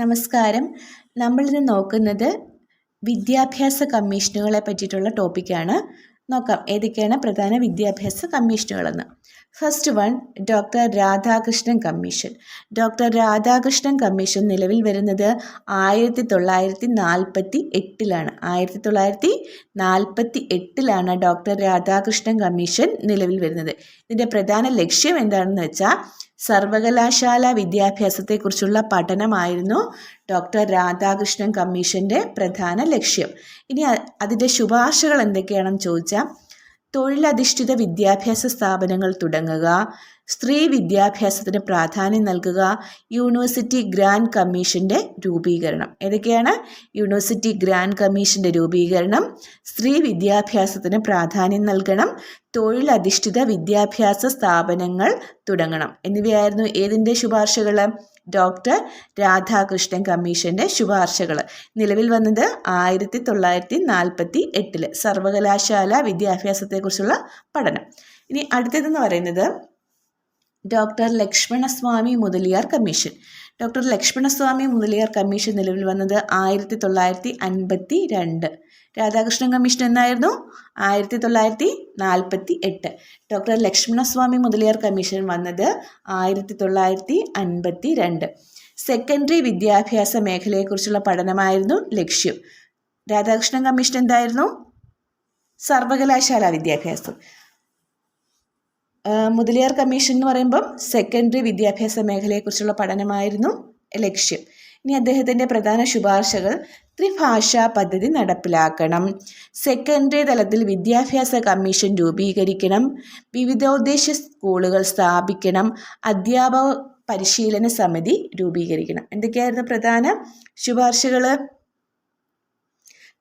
നമസ്കാരം. നമ്മളിന്ന് നോക്കുന്നത് വിദ്യാഭ്യാസ കമ്മീഷനുകളെ പറ്റിയിട്ടുള്ള ടോപ്പിക്കാണ്. നോക്കാം ഏതൊക്കെയാണ് പ്രധാന വിദ്യാഭ്യാസ കമ്മീഷനുകളെന്ന്. First one doctor Radhakrishnan commission doctor Radhakrishnan commission നിലവിൽ വരുന്നത് ആയിരത്തി തൊള്ളായിരത്തി നാൽപ്പത്തി എട്ടിലാണ് ആയിരത്തി തൊള്ളായിരത്തി നാൽപ്പത്തി എട്ടിലാണ് ഡോക്ടർ രാധാകൃഷ്ണൻ കമ്മീഷൻ നിലവിൽ വരുന്നത്. ഇതിന്റെ പ്രധാന ലക്ഷ്യം എന്താണെന്ന് വെച്ചാൽ സർവകലാശാല വിദ്യാഭ്യാസത്തെക്കുറിച്ചുള്ള പഠനമായിരുന്നു ഡോക്ടർ രാധാകൃഷ്ണൻ കമ്മീഷന്റെ പ്രധാന ലക്ഷ്യം. ഇനി അതിന്റെ ശുപാർശകൾ എന്തൊക്കെയാണെന്ന് ചോദിച്ചാൽ തൊഴിലധിഷ്ഠിത വിദ്യാഭ്യാസ സ്ഥാപനങ്ങൾ തുടങ്ങുക സ്ത്രീ വിദ്യാഭ്യാസത്തിന് പ്രാധാന്യം നൽകുക യൂണിവേഴ്സിറ്റി ഗ്രാൻഡ് കമ്മീഷന്റെ രൂപീകരണം. ഏതൊക്കെയാണ്? യൂണിവേഴ്സിറ്റി ഗ്രാൻഡ് കമ്മീഷന്റെ രൂപീകരണം. സ്ത്രീ വിദ്യാഭ്യാസത്തിന് പ്രാധാന്യം നൽകണം. തൊഴിലധിഷ്ഠിത വിദ്യാഭ്യാസ സ്ഥാപനങ്ങൾ തുടങ്ങണം. എന്നിവയായിരുന്നു ഏതിന്റെ ശുപാർശകൾ? ഡോക്ടർ രാധാകൃഷ്ണൻ കമ്മീഷന്റെ ശുപാർശകൾ. നിലവിൽ വന്നത് ആയിരത്തി തൊള്ളായിരത്തി നാൽപ്പത്തി എട്ടിൽ സർവകലാശാല വിദ്യാഭ്യാസത്തെക്കുറിച്ചുള്ള പഠനം. ഇനി അടുത്തതെന്ന് പറയുന്നത് doctor Lakshmanaswami Mudaliar commission. Doctor Lakshmanaswami Mudaliar commission നിലവിൽ വന്നത് ആയിരത്തി തൊള്ളായിരത്തി അൻപത്തി രണ്ട് രാധാകൃഷ്ണൻ കമ്മീഷൻ എന്നായിരുന്നു? ആയിരത്തി തൊള്ളായിരത്തി നാൽപ്പത്തി എട്ട് ഡോക്ടർ ലക്ഷ്മണസ്വാമി മുതലിയാർ കമ്മീഷൻ വന്നത് ആയിരത്തി തൊള്ളായിരത്തി അൻപത്തി രണ്ട് സെക്കൻഡറി വിദ്യാഭ്യാസ മേഖലയെക്കുറിച്ചുള്ള പഠനമായിരുന്നു ലക്ഷ്യം. രാധാകൃഷ്ണൻ കമ്മീഷൻ എന്തായിരുന്നു? സർവകലാശാല വിദ്യാഭ്യാസം. മുതലിയാർ കമ്മീഷൻ എന്ന് പറയുമ്പം സെക്കൻഡറി വിദ്യാഭ്യാസ മേഖലയെക്കുറിച്ചുള്ള പഠനമായിരുന്നു ലക്ഷ്യം. ഇനി അദ്ദേഹത്തിന്റെ പ്രധാന ശുപാർശകൾ ത്രിഭാഷാ പദ്ധതി നടപ്പിലാക്കണം. സെക്കൻഡറി തലത്തിൽ വിദ്യാഭ്യാസ കമ്മീഷൻ രൂപീകരിക്കണം. വിവിധോദ്ദേശ സ്കൂളുകൾ സ്ഥാപിക്കണം. അധ്യാപക പരിശീലന സമിതി രൂപീകരിക്കണം. എന്തൊക്കെയായിരുന്നു പ്രധാന ശുപാർശകൾ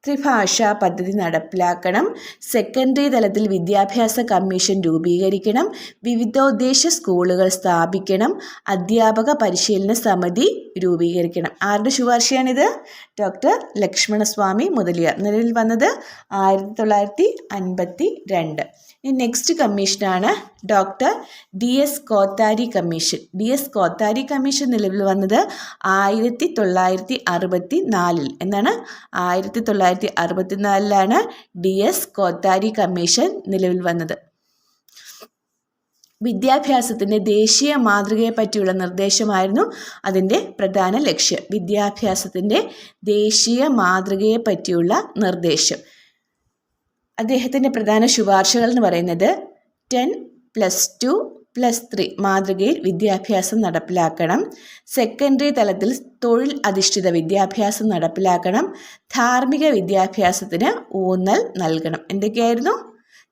ത്രിഭാഷാ പദ്ധതി നടപ്പിലാക്കണം. സെക്കൻഡറി തലത്തിൽ വിദ്യാഭ്യാസ കമ്മീഷൻ രൂപീകരിക്കണം. വിവിധോദ്ദേശ സ്കൂളുകൾ സ്ഥാപിക്കണം. അധ്യാപക പരിശീലന സമിതി രൂപീകരിക്കണം. ആരുടെ ശുപാർശയാണിത്? ഡോക്ടർ ലക്ഷ്മണസ്വാമി മുതലിയാർ. നിലവിൽ വന്നത് ആയിരത്തി തൊള്ളായിരത്തി അൻപത്തി രണ്ട് ഇനി നെക്സ്റ്റ് കമ്മീഷനാണ് doctor D S Kothari commission D S Kothari commission നിലവിൽ വന്നത് ആയിരത്തി തൊള്ളായിരത്തി അറുപത്തി നാലിൽ എന്നാണ്? ആയിരത്തി തൊള്ളായിരത്തി അറുപത്തിനാലിലാണ് ഡി എസ് കോത്താരി കമ്മീഷൻ നിലവിൽ വന്നത്. വിദ്യാഭ്യാസത്തിന്റെ ദേശീയ മാതൃകയെ പറ്റിയുള്ള നിർദ്ദേശമായിരുന്നു അതിന്റെ പ്രധാന ലക്ഷ്യം. വിദ്യാഭ്യാസത്തിന്റെ ദേശീയ മാതൃകയെ പറ്റിയുള്ള നിർദ്ദേശം. അദ്ദേഹത്തിന്റെ പ്രധാന ശുപാർശകൾ എന്ന് പറയുന്നത് ten plus two plus three മാതൃകയിൽ വിദ്യാഭ്യാസം നടപ്പിലാക്കണം. സെക്കൻഡറി തലത്തിൽ തൊഴിൽ അധിഷ്ഠിത വിദ്യാഭ്യാസം നടപ്പിലാക്കണം. ധാർമ്മിക വിദ്യാഭ്യാസത്തിന് ഊന്നൽ നൽകണം. എന്തൊക്കെയായിരുന്നു?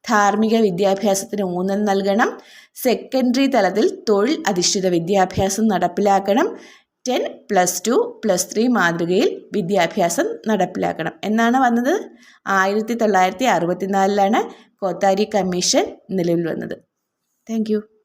ധാർമ്മിക വിദ്യാഭ്യാസത്തിന് ഊന്നൽ നൽകണം. സെക്കൻഡറി തലത്തിൽ തൊഴിൽ അധിഷ്ഠിത വിദ്യാഭ്യാസം നടപ്പിലാക്കണം. Ten plus two plus three മാതൃകയിൽ വിദ്യാഭ്യാസം നടപ്പിലാക്കണം. എന്നാണ് വന്നത്? ആയിരത്തി തൊള്ളായിരത്തി അറുപത്തിനാലിലാണ് കോത്താരി കമ്മീഷൻ നിലവിൽ വന്നത്. താങ്ക്